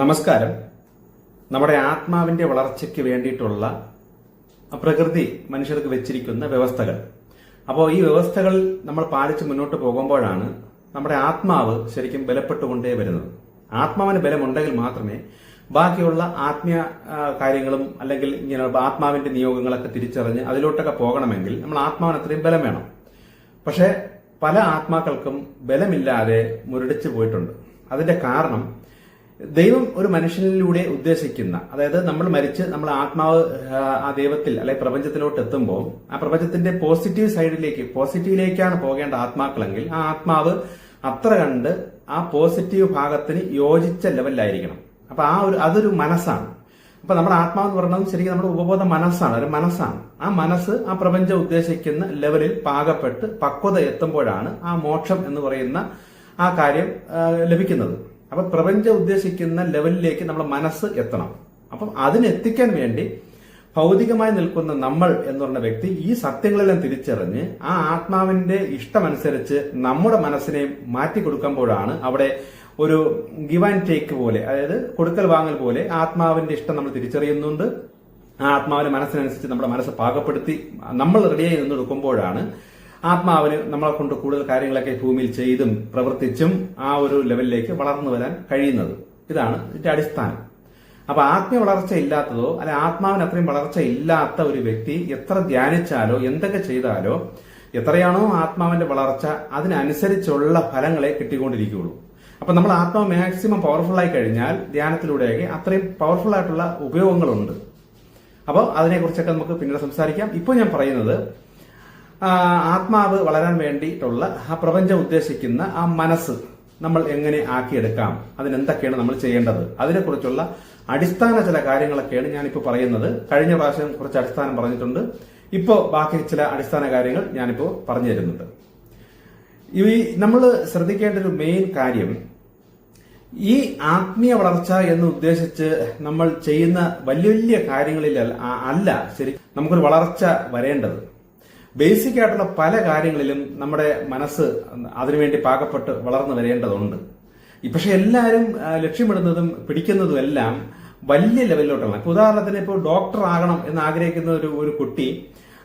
നമസ്കാരം. നമ്മുടെ ആത്മാവിന്റെ വളർച്ചയ്ക്ക് വേണ്ടിയിട്ടുള്ള പ്രകൃതി മനുഷ്യർക്ക് വെച്ചിരിക്കുന്ന വ്യവസ്ഥകൾ. അപ്പോൾ ഈ വ്യവസ്ഥകൾ നമ്മൾ പാലിച്ച് മുന്നോട്ട് പോകുമ്പോഴാണ് നമ്മുടെ ആത്മാവ് ശരിക്കും ബലപ്പെട്ടുകൊണ്ടേ വരുന്നത്. ആത്മാവിന് ബലമുണ്ടെങ്കിൽ മാത്രമേ ബാക്കിയുള്ള ആത്മീയ കാര്യങ്ങളും അല്ലെങ്കിൽ ഇങ്ങനെ ആത്മാവിന്റെ നിയോഗങ്ങളൊക്കെ തിരിച്ചറിഞ്ഞ് അതിലോട്ടൊക്കെ പോകണമെങ്കിൽ നമ്മൾ ആത്മാവിന് അത്രയും ബലം വേണം. പക്ഷേ പല ആത്മാക്കൾക്കും ബലമില്ലാതെ മുരടിച്ചു പോയിട്ടുണ്ട്. അതിന്റെ കാരണം ദൈവം ഒരു മനുഷ്യനിലൂടെ ഉദ്ദേശിക്കുന്ന അതായത് നമ്മൾ മരിച്ച് നമ്മൾ ആത്മാവ് ആ, ദൈവത്തിൽ അല്ലെ പ്രപഞ്ചത്തിലോട്ട് എത്തുമ്പോൾ ആ പ്രപഞ്ചത്തിന്റെ പോസിറ്റീവ് സൈഡിലേക്ക് പോസിറ്റീവിലേക്കാണ് പോകേണ്ട ആത്മാക്കളെങ്കിൽ ആ ആത്മാവ് അത്ര കണ്ട് ആ പോസിറ്റീവ് ഭാഗത്തിന് യോജിച്ച ലെവലിലായിരിക്കണം അപ്പൊ ആ ഒരു അതൊരു മനസ്സാണ്. അപ്പൊ നമ്മുടെ ആത്മാവ് എന്ന് പറയുന്നത് ശരിക്കും നമ്മുടെ ഉപബോധ മനസ്സാണ് ഒരു മനസ്സാണ്. ആ മനസ്സ് ആ പ്രപഞ്ചം ഉദ്ദേശിക്കുന്ന ലെവലിൽ പാകപ്പെട്ട് പക്വത എത്തുമ്പോഴാണ് ആ മോക്ഷം എന്ന് പറയുന്ന ആ കാര്യം ലഭിക്കുന്നത്. അപ്പൊ പ്രപഞ്ചം ഉദ്ദേശിക്കുന്ന ലെവലിലേക്ക് നമ്മുടെ മനസ്സ് എത്തണം. അപ്പം അതിനെത്തിക്കാൻ വേണ്ടി ഭൗതികമായി നിൽക്കുന്ന നമ്മൾ എന്ന് പറഞ്ഞ വ്യക്തി ഈ സത്യങ്ങളെല്ലാം തിരിച്ചറിഞ്ഞ് ആ ആത്മാവിന്റെ ഇഷ്ടമനുസരിച്ച് നമ്മുടെ മനസ്സിനെ മാറ്റി കൊടുക്കുമ്പോഴാണ് അവിടെ ഒരു ഗിവ് ആൻഡ് ടേക്ക് പോലെ അതായത് കൊടുക്കൽ വാങ്ങൽ പോലെ ആത്മാവിന്റെ ഇഷ്ടം നമ്മൾ തിരിച്ചറിയുന്നുണ്ട്. ആ ആത്മാവിന്റെ മനസ്സിനനുസരിച്ച് നമ്മുടെ മനസ്സ് പാകപ്പെടുത്തി നമ്മൾ റെഡിയായി നിന്ന് ആത്മാവിന് നമ്മളെ കൊണ്ട് കൂടുതൽ കാര്യങ്ങളൊക്കെ ഭൂമിയിൽ ചെയ്തും പ്രവർത്തിച്ചും ആ ഒരു ലെവലിലേക്ക് വളർന്നു വരാൻ കഴിയുന്നത്. ഇതാണ് ഇതിന്റെ അടിസ്ഥാനം. അപ്പൊ ആത്മീയ വളർച്ച ഇല്ലാത്തതോ അല്ലെ ആത്മാവിന് അത്രയും വളർച്ച ഇല്ലാത്ത ഒരു വ്യക്തി എത്ര ധ്യാനിച്ചാലോ എന്തൊക്കെ ചെയ്താലോ എത്രയാണോ ആത്മാവിന്റെ വളർച്ച അതിനനുസരിച്ചുള്ള ഫലങ്ങളെ കിട്ടിക്കൊണ്ടിരിക്കുകയുള്ളൂ. അപ്പൊ നമ്മൾ ആത്മാവ് മാക്സിമം പവർഫുൾ ആയി കഴിഞ്ഞാൽ ധ്യാനത്തിലൂടെയൊക്കെ അത്രയും പവർഫുൾ ആയിട്ടുള്ള ഉപയോഗങ്ങളുണ്ട്. അപ്പോൾ അതിനെക്കുറിച്ചൊക്കെ നമുക്ക് പിന്നീട് സംസാരിക്കാം. ഇപ്പോൾ ഞാൻ പറയുന്നത് ആത്മാവ് വളരാൻ വേണ്ടിയിട്ടുള്ള ആ പ്രപഞ്ചം ഉദ്ദേശിക്കുന്ന ആ മനസ്സ് നമ്മൾ എങ്ങനെ ആക്കിയെടുക്കാം? അതിനെന്തൊക്കെയാണ് നമ്മൾ ചെയ്യേണ്ടത്? അതിനെക്കുറിച്ചുള്ള അടിസ്ഥാന ചില കാര്യങ്ങളൊക്കെയാണ് ഞാനിപ്പോൾ പറയുന്നത്. കഴിഞ്ഞ പ്രാവശ്യം കുറച്ച് അടിസ്ഥാനം പറഞ്ഞിട്ടുണ്ട്. ഇപ്പോൾ ബാക്കി ചില അടിസ്ഥാന കാര്യങ്ങൾ ഞാനിപ്പോൾ പറഞ്ഞു തരുന്നുണ്ട്. ഈ നമ്മൾ ശ്രദ്ധിക്കേണ്ട ഒരു മെയിൻ കാര്യം ഈ ആത്മീയ വളർച്ച എന്ന് ഉദ്ദേശിച്ച് നമ്മൾ ചെയ്യുന്ന വലിയ വലിയ കാര്യങ്ങളിൽ അല്ല- ശരി നമുക്കൊരു വളർച്ച വരേണ്ടത്. ബേസിക് ആയിട്ടുള്ള പല കാര്യങ്ങളിലും നമ്മുടെ മനസ്സ് അതിനുവേണ്ടി പാകപ്പെട്ട് വളർന്നു വരേണ്ടതുണ്ട്. പക്ഷെ എല്ലാവരും ലക്ഷ്യമിടുന്നതും പിടിക്കുന്നതും എല്ലാം വലിയ ലെവലിലോട്ടാണ് ഉദാഹരണത്തിന് ഇപ്പോൾ ഡോക്ടർ ആകണം എന്ന് ആഗ്രഹിക്കുന്ന ഒരു ഒരു കുട്ടി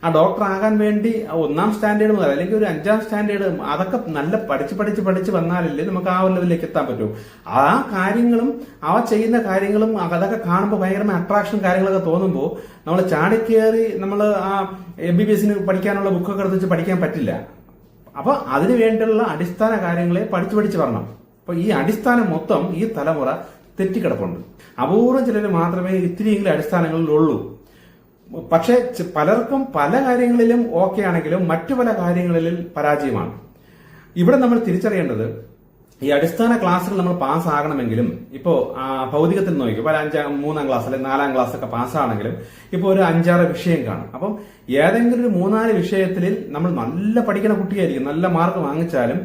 ആ ഡോക്ടർ ആകാൻ വേണ്ടി ഒന്നാം സ്റ്റാൻഡേർഡ് മുതൽ അല്ലെങ്കിൽ ഒരു അഞ്ചാം സ്റ്റാൻഡേർഡ് അതൊക്കെ നല്ല പഠിച്ച് പഠിച്ച് പഠിച്ച് വന്നാലല്ലേ നമുക്ക് ആ ഒരു ലെവലിലേക്ക് എത്താൻ പറ്റൂ. ആ കാര്യങ്ങളും അവ ചെയ്യുന്ന കാര്യങ്ങളും അതൊക്കെ കാണുമ്പോൾ ഭയങ്കരമായ അട്രാക്ഷൻ കാര്യങ്ങളൊക്കെ തോന്നുമ്പോൾ നമ്മൾ ചാടിക്കേറി നമ്മൾ ആ എം ബി ബി എസിന് പഠിക്കാനുള്ള ബുക്കൊക്കെ എടുത്ത് വെച്ച് പഠിക്കാൻ പറ്റില്ല. അപ്പൊ അതിനു വേണ്ടിയുള്ള അടിസ്ഥാന കാര്യങ്ങളെ പഠിച്ചു പഠിച്ച് വരണം. അപ്പൊ ഈ അടിസ്ഥാനം മൊത്തം ഈ തലമുറ തെറ്റിക്കിടപ്പുണ്ട്. അപൂർവം ചിലർ മാത്രമേ ഇത്തിരിയെങ്കിലും അടിസ്ഥാനങ്ങളിലുള്ളൂ. പക്ഷെ പലർക്കും പല കാര്യങ്ങളിലും ഓക്കെ ആണെങ്കിലും മറ്റു പല കാര്യങ്ങളിൽ പരാജയമാണ്. ഇവിടെ നമ്മൾ തിരിച്ചറിയേണ്ടത് ഈ അടിസ്ഥാന ക്ലാസ്സുകൾ നമ്മൾ പാസ് ആകണമെങ്കിലും ഇപ്പോ ആ, ഭൗതികത്തിൽ നോക്കി ഇപ്പൊ ഒരു അഞ്ചാം മൂന്നാം ക്ലാസ് അല്ലെങ്കിൽ നാലാം ക്ലാസ് ഒക്കെ പാസ്സാണെങ്കിലും ഇപ്പൊ ഒരു അഞ്ചാറ് വിഷയം കാണും. അപ്പം ഏതെങ്കിലും ഒരു മൂന്നാൽ വിഷയത്തിൽ നമ്മൾ നല്ല പഠിക്കുന്ന കുട്ടിയായിരിക്കും നല്ല മാർക്ക് വാങ്ങിച്ചാലും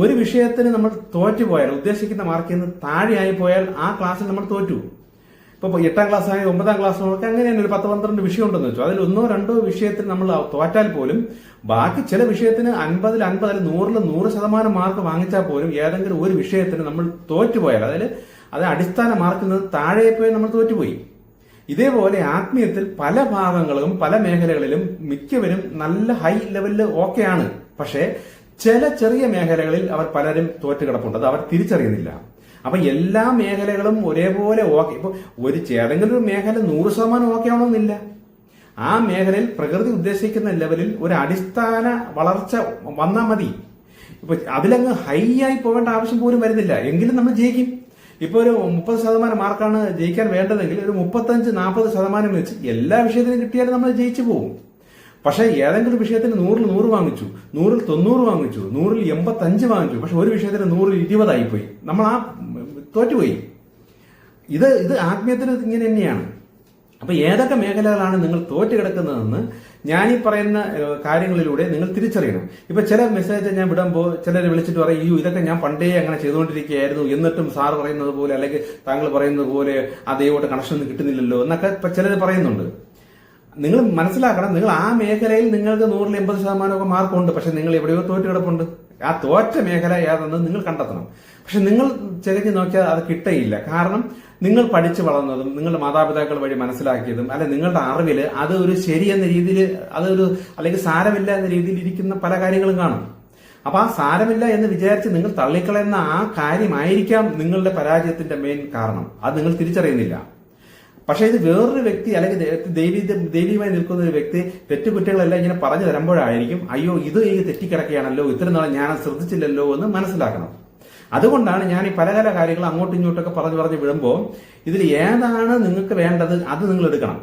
ഒരു വിഷയത്തിന് നമ്മൾ തോറ്റുപോയാൽ ഉദ്ദേശിക്കുന്ന മാർക്കിൽ നിന്ന് താഴെയായി പോയാൽ ആ ക്ലാസ്സിൽ നമ്മൾ തോറ്റു. ഇപ്പൊ എട്ടാം ക്ലാസ് ആയി ഒമ്പതാം ക്ലാസ് ഒക്കെ തന്നെ ഒരു പത്ത് പന്ത്രണ്ട് വിഷയം ഉണ്ടെന്ന് വെച്ചു. അതിൽ ഒന്നോ രണ്ടോ വിഷയത്തിൽ നമ്മൾ തോറ്റാൽ പോലും ബാക്കി ചില വിഷയത്തിന് അൻപതിൽ അൻപതിൽ നൂറിൽ നൂറ് ശതമാനം മാർക്ക് വാങ്ങിച്ചാൽ പോലും ഏതെങ്കിലും ഒരു വിഷയത്തിന് നമ്മൾ തോറ്റുപോയാൽ അതായത് അത് അടിസ്ഥാന മാർക്കിൽ നിന്ന് താഴെ പോയി നമ്മൾ തോറ്റുപോയി. ഇതേപോലെ ആത്മീയത്തിൽ പല ഭാഗങ്ങളും പല മേഖലകളിലും മിക്കവരും നല്ല ഹൈ ലെവലിൽ ഓക്കെയാണ് പക്ഷേ ചില ചെറിയ മേഖലകളിൽ അവർ പലരും തോറ്റുകിടപ്പുണ്ട് അത് അവർ തിരിച്ചറിയുന്നില്ല. അപ്പൊ എല്ലാ മേഖലകളും ഒരേപോലെ ഓക്കെ. ഇപ്പൊ ഒരു ഏതെങ്കിലും ഒരു മേഖല നൂറ് ശതമാനം ഓക്കെ ആവണമെന്നില്ല. ആ മേഖലയിൽ പ്രകൃതി ഉദ്ദേശിക്കുന്ന ലെവലിൽ ഒരു അടിസ്ഥാന വളർച്ച വന്നാൽ മതി. ഇപ്പൊ അതിലങ്ങ് ഹൈ ആയി പോകേണ്ട ആവശ്യം പോലും വരുന്നില്ല. എങ്കിലും നമ്മൾ ജയിക്കും. ഇപ്പൊ ഒരു മുപ്പത് ശതമാനം മാർക്കാണ് ജയിക്കാൻ വേണ്ടതെങ്കിൽ ഒരു മുപ്പത്തഞ്ച് നാൽപ്പത് ശതമാനം വെച്ച് എല്ലാ വിഷയത്തിനും കിട്ടിയാലും നമ്മൾ ജയിച്ചു പോകും. പക്ഷെ ഏതെങ്കിലും വിഷയത്തിന് നൂറിൽ നൂറ് വാങ്ങിച്ചു നൂറിൽ തൊണ്ണൂറ് വാങ്ങിച്ചു നൂറിൽ എൺപത്തഞ്ച് വാങ്ങിച്ചു പക്ഷെ ഒരു വിഷയത്തിന് നൂറിൽ ഇരുപതായി പോയി നമ്മൾ ആ തോറ്റുപോയി. ഇത് ഇത് ആത്മീയത്തിന് ഇങ്ങനെ തന്നെയാണ്. അപ്പൊ ഏതൊക്കെ മേഖലകളാണ് നിങ്ങൾ തോറ്റു കിടക്കുന്നതെന്ന് ഞാൻ ഈ പറയുന്ന കാര്യങ്ങളിലൂടെ നിങ്ങൾ തിരിച്ചറിയണം. ഇപ്പൊ ചില മെസ്സേജ് ഞാൻ വിടുമ്പോൾ ചിലർ വിളിച്ചിട്ട് പറയും ഈ ഇതൊക്കെ ഞാൻ പണ്ടേ അങ്ങനെ ചെയ്തുകൊണ്ടിരിക്കുകയായിരുന്നു. എന്നിട്ടും സാർ പറയുന്നത് പോലെ അല്ലെങ്കിൽ താങ്കൾ പറയുന്നത് പോലെ ആ ദൈവമായിട്ട് കണക്ഷൻ ഒന്നും കിട്ടുന്നില്ലല്ലോ എന്നൊക്കെ ഇപ്പൊ ചിലർ പറയുന്നുണ്ട്. നിങ്ങൾ മനസ്സിലാക്കണം നിങ്ങൾ ആ മേഖലയിൽ നിങ്ങൾക്ക് നൂറിൽ എൺപത് ശതമാനമൊക്കെ മാർക്കുണ്ട് പക്ഷെ നിങ്ങൾ എവിടെയോ തോറ്റ് കിടപ്പുണ്ട്. ആ തോറ്റ മേഖല ഏതെന്ന് നിങ്ങൾ കണ്ടെത്തണം. പക്ഷെ നിങ്ങൾ ചെറിഞ്ഞു നോക്കിയാൽ അത് കിട്ടയില്ല. കാരണം നിങ്ങൾ പഠിച്ചു വളർന്നതും നിങ്ങളുടെ മാതാപിതാക്കൾ വഴി മനസ്സിലാക്കിയതും അല്ലെ നിങ്ങളുടെ അറിവിൽ അത് ഒരു ശരി എന്ന രീതിയിൽ അതൊരു അല്ലെങ്കിൽ സാരമില്ല എന്ന രീതിയിൽ ഇരിക്കുന്ന പല കാര്യങ്ങളും കാണും. അപ്പൊ ആ സാരമില്ല എന്ന് വിചാരിച്ച് നിങ്ങൾ തള്ളിക്കളയുന്ന ആ കാര്യമായിരിക്കാം നിങ്ങളുടെ പരാജയത്തിന്റെ മെയിൻ കാരണം. അത് നിങ്ങൾ തിരിച്ചറിയുന്നില്ല. പക്ഷെ ഇത് വേറൊരു വ്യക്തി അല്ലെങ്കിൽ ദൈവീ ദൈവീയമായി നിൽക്കുന്ന ഒരു വ്യക്തി തെറ്റുകുറ്റങ്ങളെല്ലാം ഇങ്ങനെ പറഞ്ഞു തരുമ്പോഴായിരിക്കും അയ്യോ ഇത് ഈ തെറ്റിക്കിടക്കുകയാണല്ലോ ഇത്ര നാളെ ഞാൻ ശ്രദ്ധിച്ചില്ലല്ലോ എന്ന് മനസ്സിലാക്കണം. അതുകൊണ്ടാണ് ഞാൻ ഈ പല പല കാര്യങ്ങൾ അങ്ങോട്ടും ഇങ്ങോട്ടൊക്കെ പറഞ്ഞു പറഞ്ഞ് വിടുമ്പോൾ ഇതിൽ ഏതാണ് നിങ്ങൾക്ക് വേണ്ടത് അത് നിങ്ങൾ എടുക്കണം.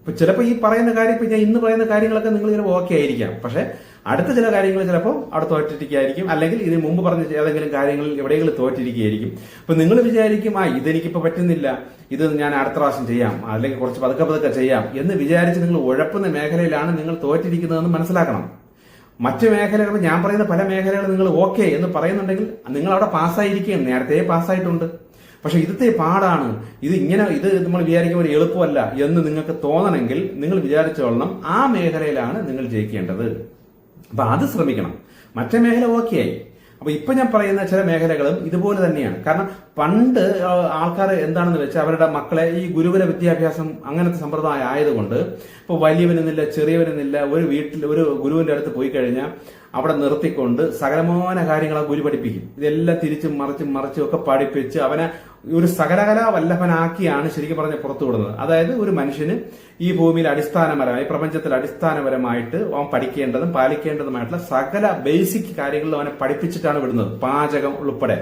ഇപ്പൊ ചിലപ്പോൾ ഈ പറയുന്ന കാര്യം ഇപ്പൊ ഞാൻ ഇന്ന് പറയുന്ന കാര്യങ്ങളൊക്കെ നിങ്ങൾ ചിലപ്പോൾ ഓക്കെ ആയിരിക്കാം. പക്ഷെ അടുത്ത ചില കാര്യങ്ങൾ ചിലപ്പോൾ അവിടെ തോറ്റിരിക്കുകയായിരിക്കും അല്ലെങ്കിൽ ഇതിന് മുമ്പ് പറഞ്ഞ ഏതെങ്കിലും കാര്യങ്ങളിൽ എവിടെയെങ്കിലും തോറ്റിരിക്കുകയായിരിക്കും. അപ്പൊ നിങ്ങൾ വിചാരിക്കും ആ ഇതെനിക്കിപ്പോ പറ്റുന്നില്ല. ഇത് ഞാൻ അടുത്ത പ്രാവശ്യം ചെയ്യാം. അല്ലെങ്കിൽ കുറച്ച് പതുക്കെ പതുക്കെ ചെയ്യാം എന്ന് വിചാരിച്ച് നിങ്ങൾ ഉഴപ്പുന്ന മേഖലയിലാണ് നിങ്ങൾ തോറ്റിരിക്കുന്നതെന്ന് മനസ്സിലാക്കണം. മറ്റ് മേഖലകൾ ഞാൻ പറയുന്ന പല മേഖലകൾ നിങ്ങൾ ഓക്കെ എന്ന് പറയുന്നുണ്ടെങ്കിൽ നിങ്ങൾ അവിടെ പാസ്സായിരിക്കുകയും നേരത്തെ പാസ്സായിട്ടുണ്ട്. പക്ഷെ ഇതത്തെ പാടാണ്. ഇത് ഇങ്ങനെ ഇത് നമ്മൾ വിചാരിക്കുന്ന ഒരു എളുപ്പമല്ല എന്ന് നിങ്ങൾക്ക് തോന്നണമെങ്കിൽ നിങ്ങൾ വിചാരിച്ചോളണം ആ മേഖലയിലാണ് നിങ്ങൾ ജയിക്കേണ്ടത്. അപ്പൊ അത് ശ്രമിക്കണം. മറ്റേ മേഖല ഓക്കെ ആയി. അപ്പൊ ഇപ്പൊ ഞാൻ പറയുന്ന ചില മേഖലകളും ഇതുപോലെ തന്നെയാണ്. കാരണം പണ്ട് ആൾക്കാർ എന്താണെന്ന് വെച്ചാൽ അവരുടെ മക്കളെ ഈ ഗുരുകുല വിദ്യാഭ്യാസം അങ്ങനത്തെ സമ്പ്രദായം ആയതുകൊണ്ട് ഇപ്പൊ വലിയവനെന്നില്ല ചെറിയവനെന്നില്ല ഒരു വീട്ടിൽ ഒരു ഗുരുവിന്റെ അടുത്ത് പോയി കഴിഞ്ഞാൽ അവിടെ നിർത്തിക്കൊണ്ട് സകലമാന കാര്യങ്ങളെ ഗുരു പഠിപ്പിക്കും. ഇതെല്ലാം തിരിച്ചും മറിച്ചും മറിച്ചും ഒക്കെ പഠിപ്പിച്ച് അവനെ ഒരു സകലകലാ വല്ലഭനാക്കിയാണ് ശരിക്കും പറഞ്ഞ പുറത്തു വിടുന്നത്. അതായത് ഒരു മനുഷ്യന് ഈ ഭൂമിയിൽ അടിസ്ഥാനപരമായി പ്രപഞ്ചത്തിൽ അടിസ്ഥാനപരമായിട്ട് അവൻ പഠിക്കേണ്ടതും പാലിക്കേണ്ടതുമായിട്ടുള്ള സകല ബേസിക് കാര്യങ്ങളിൽ അവനെ പഠിപ്പിച്ചിട്ടാണ് വിടുന്നത്. പാചകം ഉൾപ്പെടെ.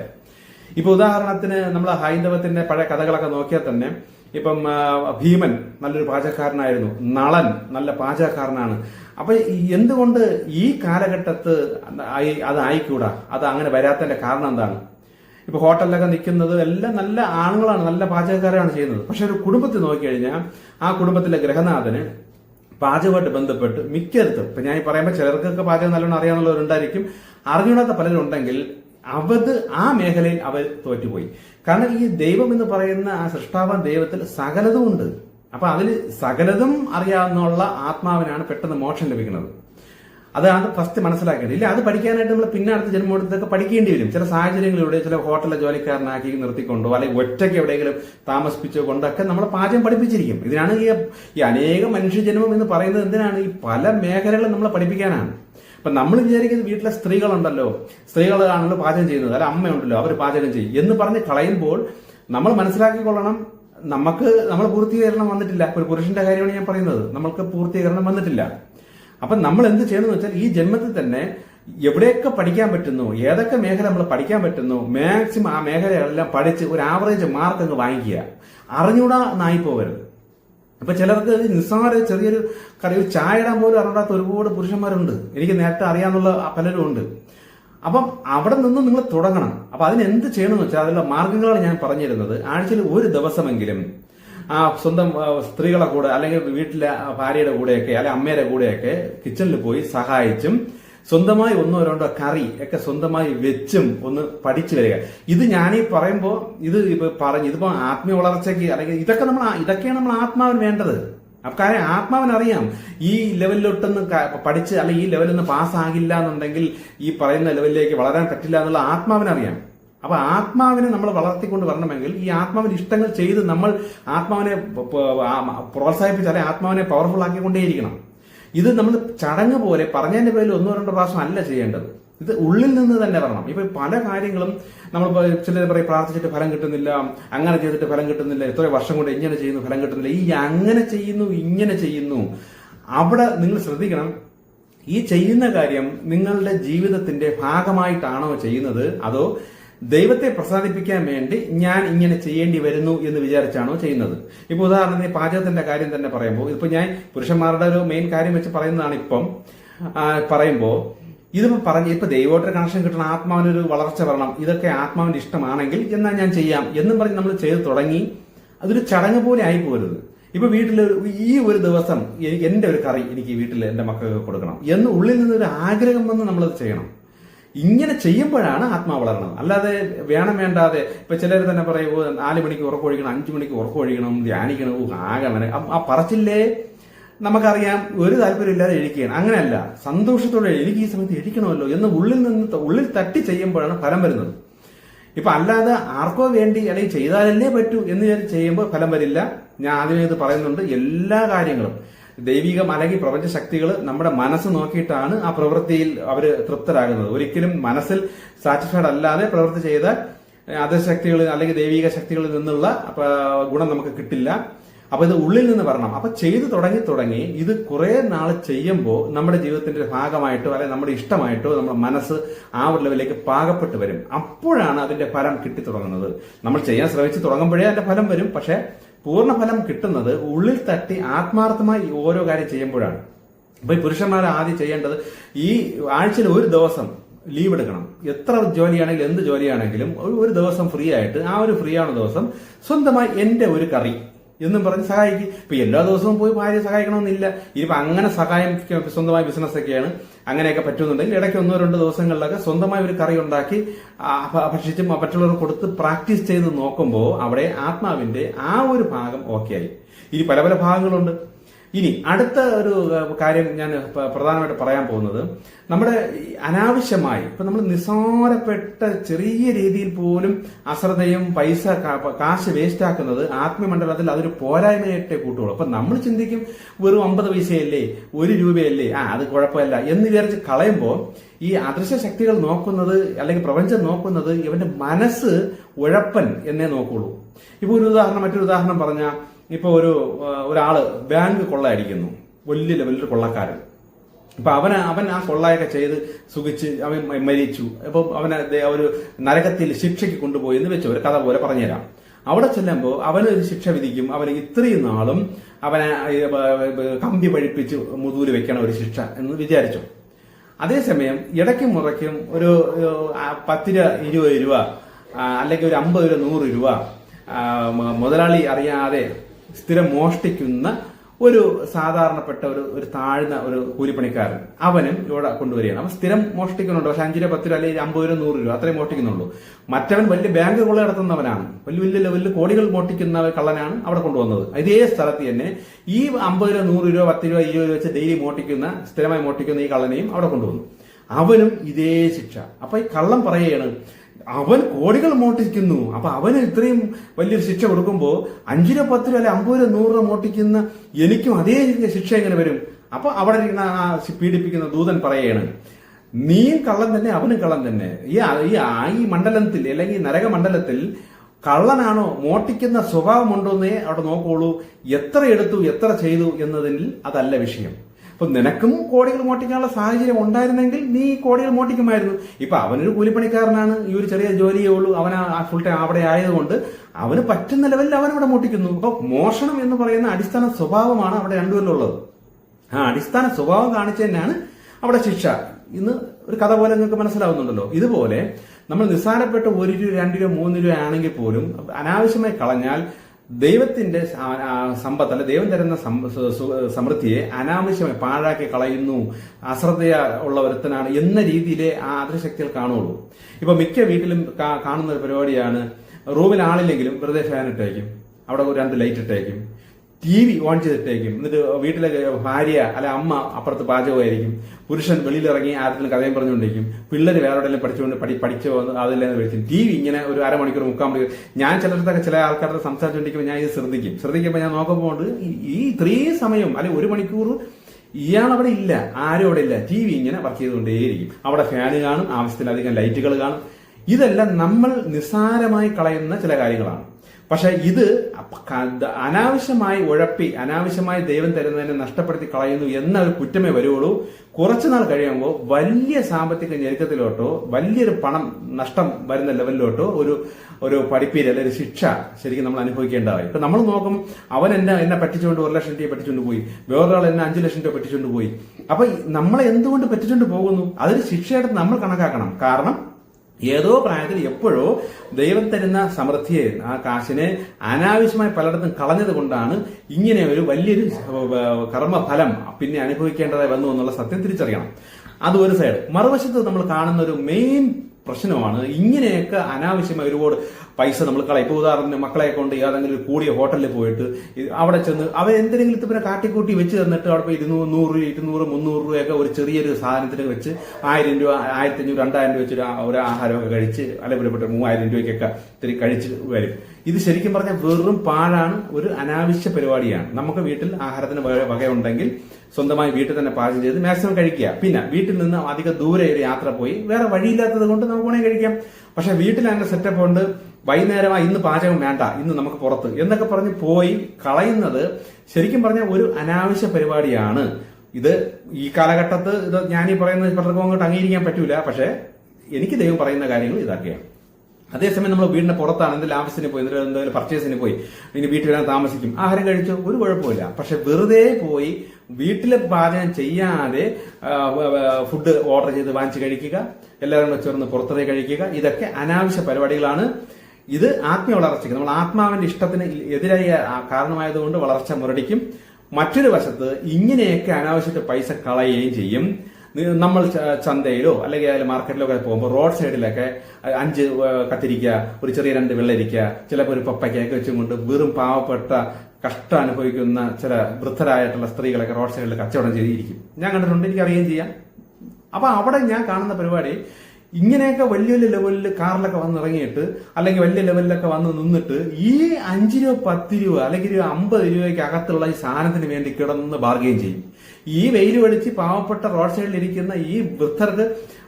ഇപ്പൊ ഉദാഹരണത്തിന് നമ്മൾ ഹൈന്ദവത്തിന്റെ പഴയ കഥകളൊക്കെ നോക്കിയാൽ തന്നെ ഇപ്പം ഭീമൻ നല്ലൊരു പാചകക്കാരനായിരുന്നു. നളൻ നല്ല പാചകക്കാരനാണ്. അപ്പൊ എന്തുകൊണ്ട് ഈ കാലഘട്ടത്ത് അതായിക്കൂടാ അത് അങ്ങനെ വരാത്തതിന്റെ കാരണം എന്താണ്? ഇപ്പൊ ഹോട്ടലിലൊക്കെ നിൽക്കുന്നത് എല്ലാം നല്ല ആണുങ്ങളാണ് നല്ല പാചകക്കാരാണ് ചെയ്യുന്നത്. പക്ഷെ ഒരു കുടുംബത്തിൽ നോക്കിക്കഴിഞ്ഞാൽ ആ കുടുംബത്തിലെ ഗ്രഹനാഥന് പാചകമായിട്ട് ബന്ധപ്പെട്ട് മിക്കയിടത്തും ഇപ്പൊ ഞാൻ പറയുമ്പോൾ ചിലർക്കൊക്കെ പാചകം നല്ലോണം അറിയാവുന്നവരുണ്ടായിരിക്കും. അറിഞ്ഞൂടാത്ത പലരും ഉണ്ടെങ്കിൽ അവത് ആ മേഖലയിൽ അവർ തോറ്റുപോയി. കാരണം ഈ ദൈവം എന്ന് പറയുന്ന ആ സൃഷ്ടാവാൻ ദൈവത്തിൽ സകലതും ഉണ്ട്. അപ്പൊ അതിൽ സകലതും അറിയാവുന്നുള്ള ആത്മാവിനാണ് പെട്ടെന്ന് മോക്ഷം ലഭിക്കുന്നത്. അതാണ് ഫസ്റ്റ് മനസ്സിലാക്കേണ്ടത്. ഇല്ല അത് പഠിക്കാനായിട്ട് നമ്മൾ പിന്നെ അടുത്ത ജന്മത്തിലൊക്കെ പഠിക്കേണ്ടി വരും. ചില സാഹചര്യങ്ങളിലൂടെ ചില ഹോട്ടലിലെ ജോലിക്കാരനാക്കി നിർത്തിക്കൊണ്ടോ അല്ലെങ്കിൽ ഒറ്റയ്ക്ക് എവിടെയെങ്കിലും താമസിപ്പിച്ചോ കൊണ്ടൊക്കെ നമ്മൾ പാചകം പഠിപ്പിച്ചിരിക്കും. ഇതിനാണ് ഈ ഈ അനേക മനുഷ്യജന്മം എന്ന് പറയുന്നത് എന്തിനാണ്? ഈ പല മേഖലകളും നമ്മളെ പഠിപ്പിക്കാനാണ്. അപ്പൊ നമ്മൾ വിചാരിക്കുന്നത് വീട്ടിലെ സ്ത്രീകളുണ്ടല്ലോ സ്ത്രീകളാണല്ലോ പാചകം ചെയ്യുന്നത് അല്ല അമ്മയുണ്ടല്ലോ അവർ പാചകം ചെയ്യും എന്ന് പറഞ്ഞ് കളയുമ്പോൾ നമ്മൾ മനസ്സിലാക്കിക്കൊള്ളണം നമുക്ക് നമ്മൾ പൂർത്തീകരണം വന്നിട്ടില്ല. ഒരു പുരുഷന്റെ കാര്യമാണ് ഞാൻ പറയുന്നത്. നമ്മൾക്ക് പൂർത്തീകരണം വന്നിട്ടില്ല. അപ്പൊ നമ്മൾ എന്ത് ചെയ്യണമെന്ന് വെച്ചാൽ ഈ ജന്മത്തിൽ തന്നെ എവിടെയൊക്കെ പഠിക്കാൻ പറ്റുന്നു ഏതൊക്കെ മേഖല നമ്മൾ പഠിക്കാൻ പറ്റുന്നു മാക്സിമം ആ മേഖലകളെല്ലാം പഠിച്ച് ഒരു ആവറേജ് മാർക്ക് അങ്ങ് വാങ്ങിക്കുക. അറിഞ്ഞൂടാ നായി പോകരുത്. അപ്പൊ ചിലർക്ക് നിസ്സാര ചെറിയൊരു കറി ചായ ഇടാൻ പോലും അറിയാത്ത ഒരുപാട് പുരുഷന്മാരുണ്ട്. എനിക്ക് നേരത്തെ അറിയാന്നുള്ള പലരും ഉണ്ട്. അപ്പം അവിടെ നിന്ന് നിങ്ങൾ തുടങ്ങണം. അപ്പൊ അതിന് എന്ത് ചെയ്യണമെന്ന് വെച്ചാൽ അതിലുള്ള മാർഗങ്ങളാണ് ഞാൻ പറഞ്ഞിരുന്നത്. ആഴ്ചയിൽ ഒരു ദിവസമെങ്കിലും ആ സ്വന്തം സ്ത്രീകളെ കൂടെ അല്ലെങ്കിൽ വീട്ടിലെ ഭാര്യയുടെ കൂടെയൊക്കെ അല്ലെങ്കിൽ അമ്മയുടെ കൂടെയൊക്കെ കിച്ചണിൽ പോയി സഹായിച്ചും സ്വന്തമായി ഒന്നോ രണ്ടോ കറി ഒക്കെ സ്വന്തമായി വെച്ചും ഒന്ന് പഠിച്ചു വരിക. ഇത് ഞാനീ പറയുമ്പോൾ ഇത് ഇപ്പൊ പറഞ്ഞു ഇതിപ്പോ ആത്മീയ വളർച്ചയ്ക്ക് അല്ലെങ്കിൽ ഇതൊക്കെ നമ്മൾ ഇതൊക്കെയാണ് നമ്മൾ ആത്മാവിന് വേണ്ടത്. അപ്പൊ കാര്യം ആത്മാവിനറിയാം. ഈ ലെവലിലൊട്ടൊന്ന് പഠിച്ച് അല്ലെങ്കിൽ ഈ ലെവലിൽ നിന്ന് പാസ്സാകില്ല എന്നുണ്ടെങ്കിൽ ഈ പറയുന്ന ലെവലിലേക്ക് വളരാൻ പറ്റില്ല എന്നുള്ള ആത്മാവിനറിയാം. അപ്പൊ ആത്മാവിനെ നമ്മൾ വളർത്തിക്കൊണ്ട് വരണമെങ്കിൽ ഈ ആത്മാവിന് ഇഷ്ടങ്ങൾ ചെയ്ത് നമ്മൾ ആത്മാവിനെ പ- പ- ആ- പ്രോത്സാഹിപ്പിച്ച് അല്ലെങ്കിൽ ആത്മാവിനെ പവർഫുൾ ആക്കിക്കൊണ്ടേയിരിക്കണം. ഇത് നമ്മൾ ചടങ്ങ് പോലെ പറഞ്ഞതിന്റെ പേരിൽ ഒന്നോ രണ്ടോ പ്രാവശ്യം അല്ല ചെയ്യേണ്ടത്. ഇത് ഉള്ളിൽ നിന്ന് തന്നെ വരണം. ഇപ്പൊ പല കാര്യങ്ങളും നമ്മൾ ചിലർ പറയും പ്രാർത്ഥിച്ചിട്ട് ഫലം കിട്ടുന്നില്ല അങ്ങനെ ചെയ്തിട്ട് ഫലം കിട്ടുന്നില്ല എത്ര വർഷം കൊണ്ട് ഇങ്ങനെ ചെയ്യുന്നു ഫലം കിട്ടുന്നില്ല. ഈ അങ്ങനെ ചെയ്യുന്നു ഇങ്ങനെ ചെയ്യുന്നു. അവിടെ നിങ്ങൾ ശ്രദ്ധിക്കണം ഈ ചെയ്യുന്ന കാര്യം നിങ്ങളുടെ ജീവിതത്തിന്റെ ഭാഗമായിട്ടാണോ ചെയ്യുന്നത്? അതോ ദൈവത്തെ പ്രസാദിപ്പിക്കാൻ വേണ്ടി ഞാൻ ഇങ്ങനെ ചെയ്യേണ്ടി വരുന്നു എന്ന് വിചാരിച്ചാണോ ചെയ്യുന്നത്? ഇപ്പൊ ഉദാഹരണത്തിന് പാചകത്തിന്റെ കാര്യം തന്നെ പറയുമ്പോൾ ഇപ്പൊ ഞാൻ പുരുഷന്മാരുടെ ഒരു മെയിൻ കാര്യം വെച്ച് പറയുന്നതാണ് ഇപ്പം പറയുമ്പോൾ ഇതിപ്പോ പറഞ്ഞ് ഇപ്പൊ ദൈവോട്ടൊരു കണക്ഷൻ കിട്ടണം ആത്മാവിനൊരു വളർച്ച വരണം ഇതൊക്കെ ആത്മാവിന്റെ ഇഷ്ടമാണെങ്കിൽ എന്നാൽ ഞാൻ ചെയ്യാം എന്നും പറഞ്ഞ് നമ്മൾ ചെയ്ത് തുടങ്ങി അതൊരു ചടങ്ങ് പോലെ ആയി പോരുത്. ഇപ്പൊ വീട്ടിൽ ഈ ഒരു ദിവസം എന്റെ ഒരു കറി എനിക്ക് വീട്ടിൽ എന്റെ മക്കൾക്ക് കൊടുക്കണം എന്ന് ഉള്ളിൽ നിന്നൊരു ആഗ്രഹം വന്ന് നമ്മളത് ചെയ്യണം. ഇങ്ങനെ ചെയ്യുമ്പോഴാണ് ആത്മാവ് വളരണം. അല്ലാതെ വേണം വേണ്ടാതെ ഇപ്പൊ ചിലർ തന്നെ പറയുമോ "ഓ, നാല് മണിക്ക് ഉറക്കൊഴിക്കണം അഞ്ചു മണിക്ക് ഉറക്കൊഴിക്കണം ധ്യാനിക്കണം ആകണം ആ പറച്ചില്ലേ നമുക്കറിയാം ഒരു താല്പര്യമില്ലാതെ എഴുതിക്കുകയാണ് അങ്ങനെയല്ല. സന്തോഷത്തോടെ എനിക്ക് ഈ സമയത്ത് എഴുതിക്കണമല്ലോ എന്ന് ഉള്ളിൽ നിന്ന് ഉള്ളിൽ തട്ടി ചെയ്യുമ്പോഴാണ് ഫലം വരുന്നത്. ഇപ്പൊ അല്ലാതെ ആർക്കോ വേണ്ടി അല്ലെങ്കിൽ ചെയ്താലല്ലേ പറ്റൂ എന്ന് വിചാരിച്ച് ചെയ്യുമ്പോൾ ഫലം വരില്ല. ഞാൻ ആദ്യമേ ഇത് പറയുന്നുണ്ട്. എല്ലാ കാര്യങ്ങളും. ദൈവികം അല്ലെങ്കിൽ പ്രപഞ്ച ശക്തികൾ നമ്മുടെ മനസ്സ് നോക്കിയിട്ടാണ് ആ പ്രവൃത്തിയിൽ അവർ തൃപ്തരാകുന്നത്. ഒരിക്കലും മനസ്സിൽ സാറ്റിസ്ഫൈഡ് അല്ലാതെ പ്രവൃത്തി ചെയ്ത ശക്തികൾ അല്ലെങ്കിൽ ദൈവിക ശക്തികളിൽ നിന്നുള്ള ഗുണം നമുക്ക് കിട്ടില്ല. അപ്പൊ ഇത് ഉള്ളിൽ നിന്ന് വരണം. അപ്പൊ ചെയ്തു തുടങ്ങി തുടങ്ങി ഇത് കുറെ നാൾ ചെയ്യുമ്പോൾ നമ്മുടെ ജീവിതത്തിന്റെ ഭാഗമായിട്ടോ അല്ലെങ്കിൽ നമ്മുടെ ഇഷ്ടമായിട്ടോ നമ്മുടെ മനസ്സ് ആ ഒരു ലെവലിലേക്ക് പാകപ്പെട്ട് വരും. അപ്പോഴാണ് അതിന്റെ ഫലം കിട്ടി തുടങ്ങുന്നത്. നമ്മൾ ചെയ്യാൻ ശ്രമിച്ചു തുടങ്ങുമ്പോഴേ അതിന്റെ ഫലം വരും. പക്ഷെ പൂർണ ഫലം കിട്ടുന്നത് ഉള്ളിൽ തട്ടി ആത്മാർത്ഥമായി ഓരോ കാര്യം ചെയ്യുമ്പോഴാണ്. അപ്പൊ ഈ പുരുഷന്മാർ ആദ്യം ചെയ്യേണ്ടത് ഈ ആഴ്ചയിൽ ഒരു ദിവസം ലീവ് എടുക്കണം. എത്ര ജോലിയാണെങ്കിലും എന്ത് ജോലിയാണെങ്കിലും ഒരു ദിവസം ഫ്രീ ആയിട്ട് ആ ഒരു ഫ്രീ ആവുന്ന ദിവസം സ്വന്തമായി എന്റെ ഒരു കറി എന്നും പറഞ്ഞ് സഹായിക്കും. ഇപ്പൊ എല്ലാ ദിവസവും പോയി ഭാര്യ സഹായിക്കണമെന്നില്ല. ഇനിയിപ്പോ അങ്ങനെ സഹായം സ്വന്തമായ ബിസിനസ് ഒക്കെയാണ്. അങ്ങനെയൊക്കെ പറ്റുന്നുണ്ടെങ്കിൽ ഇടയ്ക്ക് ഒന്നോ രണ്ടോ ദിവസങ്ങളിലൊക്കെ സ്വന്തമായി ഒരു കറി ഉണ്ടാക്കി ഭക്ഷിച്ച് മറ്റുള്ളവർക്ക് കൊടുത്ത് പ്രാക്ടീസ് ചെയ്ത് നോക്കുമ്പോൾ അവിടെ ആത്മാവിന്റെ ആ ഒരു ഭാഗം ഓക്കെ ആയി. ഇനി പല പല ഭാഗങ്ങളുണ്ട്. ഇനി അടുത്ത ഒരു കാര്യം ഞാൻ പ്രധാനമായിട്ട് പറയാൻ പോകുന്നത്. നമ്മുടെ അനാവശ്യമായി ഇപ്പൊ നമ്മൾ നിസ്സാരപ്പെട്ട ചെറിയ രീതിയിൽ പോലും അശ്രദ്ധയും പൈസ കാശ് വേസ്റ്റ് ആക്കുന്നത് ആത്മമണ്ഡലത്തിൽ അതൊരു പോരായ്മയായിട്ടേ കൂട്ടുള്ളൂ. അപ്പൊ നമ്മൾ ചിന്തിക്കും വെറും അമ്പത് പൈസയല്ലേ ഒരു രൂപയല്ലേ ആ അത് കുഴപ്പമില്ല എന്ന് വിചാരിച്ച് കളയുമ്പോൾ ഈ അദൃശ്യ ശക്തികൾ നോക്കുന്നത് അല്ലെങ്കിൽ പ്രപഞ്ചം നോക്കുന്നത് ഇവന്റെ മനസ്സ് ഉഴപ്പൻ എന്നേ നോക്കുള്ളൂ. ഇപ്പൊ ഒരു ഉദാഹരണം മറ്റൊരു ഉദാഹരണം പറഞ്ഞാൽ ഇപ്പൊ ഒരു ഒരാൾ ബാങ്ക് കൊള്ളയടിക്കുന്നു. വലിയ ലെവലിൽ കൊള്ളക്കാരൻ. അപ്പൊ അവന് അവൻ ആ കൊള്ളയൊക്കെ ചെയ്ത് സുഖിച്ച് അവൻ മരിച്ചു. അപ്പം അവനെ ഒരു നരകത്തിൽ ശിക്ഷയ്ക്ക് കൊണ്ടുപോയി എന്ന് വെച്ചു ഒരു കഥ പോലെ പറഞ്ഞുതരാം. അവിടെ ചെല്ലുമ്പോൾ അവന് ഒരു ശിക്ഷ വിധിക്കും. അവന് ഇത്രയും നാളും അവനെ കമ്പി പഴിപ്പിച്ച് മുതൂര് വെക്കണം ഒരു ശിക്ഷ എന്ന് വിചാരിച്ചു. അതേസമയം ഇടയ്ക്കും മുറയ്ക്കും ഒരു ഏഹ്, ആ, പത്ത് രൂപ ഇരുപത് രൂപ അല്ലെങ്കിൽ ഒരു അമ്പത് രൂപ നൂറ് രൂപ മുതലാളി അറിയാതെ സ്ഥിരം മോഷ്ടിക്കുന്ന ഒരു സാധാരണപ്പെട്ട ഒരു ഒരു താഴ്ന്ന ഒരു കൂലിപ്പണിക്കാരൻ. അവനും ഇവിടെ കൊണ്ടുവരികയാണ്. അവൻ സ്ഥിരം മോഷ്ടിക്കുന്നുണ്ട്. പക്ഷെ അഞ്ച് രൂപ പത്ത് രൂപ അല്ലെങ്കിൽ അമ്പത് രൂപ നൂറ് രൂപ അത്രയും മോഷ്ടിക്കുന്നുള്ളൂ. മറ്റവൻ വലിയ ബാങ്ക് കൊള്ള നടത്തുന്നവനാണ്. വലിയ വലിയ ലെവലിൽ കോടികൾ മോഷ്ടിക്കുന്ന കള്ളനാണ് അവിടെ കൊണ്ടുവന്നത്. ഇതേ സ്ഥലത്ത് തന്നെ ഈ അമ്പത് രൂപ നൂറ് രൂപ പത്ത് രൂപ ഇരുപത് രൂപ വെച്ച് ഡെയിലി മോഷ്ടിക്കുന്ന സ്ഥിരമായി മോഷ്ടിക്കുന്ന ഈ കള്ളനെയും അവിടെ കൊണ്ടുവന്നു. അവനും ഇതേ ശിക്ഷ. അപ്പൊ ഈ കള്ളം പറയുകയാണ് അവൻ കോടികൾ മോട്ടിക്കുന്നു അപ്പൊ അവന് ഇത്രയും വലിയൊരു ശിക്ഷ കൊടുക്കുമ്പോൾ അഞ്ചു രൂപ പത്ത് രൂപ അല്ലെ അമ്പത് രൂപ നൂറ് രൂപ മോട്ടിക്കുന്ന എനിക്കും അതേ ശിക്ഷ എങ്ങനെ വരും? അപ്പൊ അവിടെ ഇരിക്കുന്ന ആ പീഡിപ്പിക്കുന്ന ദൂതൻ പറയാണ് നീയും കള്ളൻ തന്നെ അവനും കള്ളൻ തന്നെ. ഈ ഈ മണ്ഡലത്തിൽ അല്ലെങ്കിൽ നരകമണ്ഡലത്തിൽ കള്ളനാണോ മോട്ടിക്കുന്ന സ്വഭാവമുണ്ടോ എന്നേ അവിടെ നോക്കോളൂ എത്ര എടുത്തു എത്ര ചെയ്തു എന്നതിൽ അതല്ല വിഷയം. അപ്പൊ നിനക്കും കോടികൾ മോട്ടിക്കാനുള്ള സാഹചര്യം ഉണ്ടായിരുന്നെങ്കിൽ നീ കോടികൾ മോട്ടിക്കുമായിരുന്നു ഇപ്പൊ അവനൊരു കൂലിപ്പണിക്കാരനാണ്. ഈ ഒരു ചെറിയ ജോലിയേ ഉള്ളൂ. അവൻ ഫുൾ ടൈം അവിടെ ആയതുകൊണ്ട് അവന് പറ്റുന്ന ലെവലിൽ അവൻ മോട്ടിക്കുന്നു അപ്പൊ മോഷണം എന്ന് പറയുന്ന അടിസ്ഥാന സ്വഭാവമാണ് അവിടെ രണ്ടുപേരിലുള്ളത് ആ അടിസ്ഥാന സ്വഭാവം കാണിച്ചു തന്നെയാണ് അവിടെ ശിക്ഷ. ഇന്ന് ഒരു കഥ പോലെ നിങ്ങൾക്ക് മനസ്സിലാവുന്നുണ്ടല്ലോ. ഇതുപോലെ നമ്മൾ നിസ്സാരപ്പെട്ട ഒരു രൂപ രണ്ട് രൂപ മൂന്ന് രൂപ ആണെങ്കിൽ പോലും അനാവശ്യമായി കളഞ്ഞാൽ ദൈവത്തിന്റെ സമ്പത്ത് അല്ലെ ദൈവം തരുന്ന സമൃദ്ധിയെ അനാവശ്യമായി പാഴാക്കി കളയുന്നു അശ്രദ്ധയ ഉള്ള ഒരുത്തനാണ് എന്ന രീതിയിലെ ആ ആദർശക്തികൾ കാണുള്ളൂ ഇപ്പൊ മിക്ക വീട്ടിലും കാണുന്ന ഒരു പരിപാടിയാണ് റൂമിൽ ആളില്ലെങ്കിലും വെറുതെ ഫാൻ ഇട്ടേക്കും അവിടെ രണ്ട് ലൈറ്റ് ഇട്ടേക്കും ടി വി ഓൺ ചെയ്തിട്ടേക്കും. എന്നിട്ട് വീട്ടിലെ ഭാര്യ അല്ല അമ്മ അപ്പുറത്ത് പാചകമായിരിക്കും. പുരുഷൻ വെളിയിലിറങ്ങി ആരെങ്കിലും കഥയും പറഞ്ഞുകൊണ്ടിരിക്കും. പിള്ളേർ വേറെ എവിടെയെങ്കിലും പഠിച്ചുകൊണ്ട് പഠി പഠിച്ചു അതെല്ലാം വിളിക്കും ടി വി ഇങ്ങനെ ഒരു അരമണിക്കൂർ മുക്കാൽ മണിക്കൂർ. ഞാൻ ചിലടത്തൊക്കെ ചില ആൾക്കാരുടെ സംസാരിച്ചുകൊണ്ടിരിക്കുമ്പോൾ ഞാൻ ഇത് ശ്രദ്ധിക്കും. ശ്രദ്ധിക്കുമ്പോൾ ഞാൻ നോക്കുമ്പോൾ ഈ- ഇത്രയും സമയം അല്ലെ ഒരു മണിക്കൂർ ഇയാൾ അവിടെ ഇല്ല ആരും അവിടെ ഇല്ല. ടി വി ഇങ്ങനെ വർക്ക് ചെയ്തുകൊണ്ടേയിരിക്കും. അവിടെ ഫാന് കാണും ആവശ്യത്തിലധികം ലൈറ്റുകൾ കാണും. ഇതെല്ലാം നമ്മൾ നിസ്സാരമായി കളയുന്ന ചില കാര്യങ്ങളാണ്. പക്ഷെ ഇത് അനാവശ്യമായി ഉഴപ്പി അനാവശ്യമായി ദൈവം തരുന്നതിനെ നഷ്ടപ്പെടുത്തി കളയുന്നു എന്ന ഒരു കുറ്റമേ വരുള്ളൂ കുറച്ചുനാൾ കഴിയുമ്പോൾ വലിയ സാമ്പത്തിക ഞെരുക്കത്തിലോട്ടോ വലിയൊരു പണം നഷ്ടം വരുന്ന ലെവലിലോട്ടോ ഒരു ഒരു പഠിപ്പീര് അല്ലെങ്കിൽ ഒരു ശിക്ഷ ശരിക്കും നമ്മൾ അനുഭവിക്കേണ്ടതായി. ഇപ്പൊ നമ്മൾ നോക്കും അവൻ എന്നെ എന്നെ പറ്റിച്ചുകൊണ്ട് ഒരു ലക്ഷം രൂപ പറ്റിച്ചുകൊണ്ട് പോയി. വേറൊരാൾ എന്നെ അഞ്ചു ലക്ഷം രൂപ പറ്റിച്ചുകൊണ്ട് പോയി. അപ്പൊ നമ്മളെ എന്തുകൊണ്ട് പറ്റിച്ചുകൊണ്ട് പോകുന്നു? അതൊരു ശിക്ഷയായിട്ട് നമ്മൾ കണക്കാക്കണം. കാരണം ഏതോ പ്രായത്തിൽ എപ്പോഴോ ദൈവം തരുന്ന സമൃദ്ധിയെ ആ കാശിനെ അനാവശ്യമായി പലയിടത്തും കളഞ്ഞത് കൊണ്ടാണ് ഇങ്ങനെ ഒരു വലിയൊരു കർമ്മഫലം പിന്നെ അനുഭവിക്കേണ്ടതായി വന്നു എന്നുള്ള സത്യം തിരിച്ചറിയണം. അത് ഒരു സൈഡ് മറുവശത്ത് നമ്മൾ കാണുന്ന ഒരു മെയിൻ പ്രശ്നമാണ്. ഇങ്ങനെയൊക്കെ അനാവശ്യമായി ഒരുപാട് പൈസ നമ്മൾ കളയും ഇപ്പോൾ ഉദാഹരണത്തിന് മക്കളെ കൊണ്ട് ഏതെങ്കിലും ഒരു കൂടിയ ഹോട്ടലിൽ പോയിട്ട് അവിടെ ചെന്ന് അവർ എന്തെങ്കിലും ഇപ്പം കാട്ടിക്കൂട്ടി വെച്ച് തന്നിട്ട് അവിടെ ഇരുന്നൂറ് നൂറ് ഇരുന്നൂറ് മുന്നൂറ് രൂപയൊക്കെ ഒരു ചെറിയൊരു സാധനത്തിന് വെച്ച് ആയിരം രൂപ ആയിരത്തി അഞ്ഞൂറ് രണ്ടായിരം രൂപ വെച്ചൊരു ഒരു ആഹാരമൊക്കെ കഴിച്ച് അല്ലെങ്കിൽ മൂവായിരം രൂപയ്ക്കൊക്കെ ഇത്തിരി കഴിച്ച് വരും. ഇത് ശരിക്കും പറഞ്ഞാൽ വെറും പാഴാണ് ഒരു അനാവശ്യ പരിപാടിയാണ്. നമുക്ക് വീട്ടിൽ ആഹാരത്തിന് വകയുണ്ടെങ്കിൽ സ്വന്തമായി വീട്ടിൽ തന്നെ പാചകം ചെയ്ത് മാക്സിമം കഴിക്കുക. പിന്നെ വീട്ടിൽ നിന്ന് അധികം ദൂരെ ഒരു യാത്ര പോയി വേറെ വഴിയില്ലാത്തത് കൊണ്ട് നമുക്ക് വേണമെങ്കിൽ കഴിക്കാം. പക്ഷെ വീട്ടിൽ അങ്ങനെ സെറ്റപ്പ് ഉണ്ട്. വൈകുന്നേരമായി ഇന്ന് പാചകം വേണ്ട. ഇന്ന് നമുക്ക് പുറത്ത് എന്നൊക്കെ പറഞ്ഞ് പോയി കളയുന്നത് ശരിക്കും പറഞ്ഞാൽ ഒരു അനാവശ്യ പരിപാടിയാണ്. ഇത് ഈ കാലഘട്ടത്ത് ഇത് ഞാനീ പറയുന്നത് പലർക്കും അങ്ങോട്ട് അംഗീകരിക്കാൻ പറ്റൂല. പക്ഷെ എനിക്ക് ദൈവം പറയുന്ന കാര്യങ്ങൾ ഇതൊക്കെയാണ്. അതേസമയം നമ്മൾ വീടിന്റെ പുറത്താണ് എന്തെങ്കിലും ആവശ്യത്തിന് പോയി എന്തെങ്കിലും പർച്ചേസിന് പോയി ഇനി വീട്ടിൽ വരാൻ താമസിക്കും. ആഹാരം കഴിച്ചു ഒരു കുഴപ്പമില്ല പക്ഷെ വെറുതെ പോയി വീട്ടിൽ പാചകം ചെയ്യാതെ ഫുഡ് ഓർഡർ ചെയ്ത് വാങ്ങിച്ച് കഴിക്കുക എല്ലാവരും കൂടെ ചേർന്ന് പുറത്തേ കഴിക്കുക ഇതൊക്കെ അനാവശ്യ പരിപാടികളാണ്. ഇത് ആത്മീയ വളർച്ചയ്ക്ക് നമ്മൾ ആത്മാവിന്റെ ഇഷ്ടത്തിന് എതിരായ കാരണമായതുകൊണ്ട് വളർച്ച മുരടിക്കും. മറ്റൊരു വശത്ത് ഇങ്ങനെയൊക്കെ അനാവശ്യത്തെ പൈസ കളയുകയും ചെയ്യും. നമ്മൾ ചന്തയിലോ അല്ലെങ്കിൽ മാർക്കറ്റിലോ ഒക്കെ പോകുമ്പോൾ റോഡ് സൈഡിലൊക്കെ അഞ്ച് കത്തിരിക്ക ഒരു ചെറിയ രണ്ട് വെള്ളരിക്ക ചിലപ്പോൾ ഒരു പപ്പയ്ക്കൊക്കെ വെച്ചും കൊണ്ട് വെറും പാവപ്പെട്ട കഷ്ടം അനുഭവിക്കുന്ന ചില വൃദ്ധരായിട്ടുള്ള സ്ത്രീകളൊക്കെ റോഡ് സൈഡിൽ കച്ചവടം ചെയ്തിരിക്കും. ഞാൻ കണ്ടിട്ടുണ്ട് എനിക്ക് അറിയുകയും ചെയ്യാം. അപ്പൊ അവിടെ ഞാൻ കാണുന്ന പരിപാടി ഇങ്ങനെയൊക്കെ വലിയ വലിയ ലെവലിൽ കാറിലൊക്കെ വന്നിറങ്ങിയിട്ട് അല്ലെങ്കിൽ വലിയ ലെവലിലൊക്കെ വന്ന് നിന്നിട്ട് ഈ അഞ്ച് രൂപ പത്ത് രൂപ അല്ലെങ്കിൽ ഒരു അമ്പത് രൂപയ്ക്ക് അകത്തുള്ള ഈ സാധനത്തിന് വേണ്ടി കിടന്ന് ബാർഗെയിൻ ചെയ്യും. ഈ വെയിൽ വെളിച്ച് പാവപ്പെട്ട റോഡ് സൈഡിൽ ഇരിക്കുന്ന ഈ വൃദ്ധർക്ക്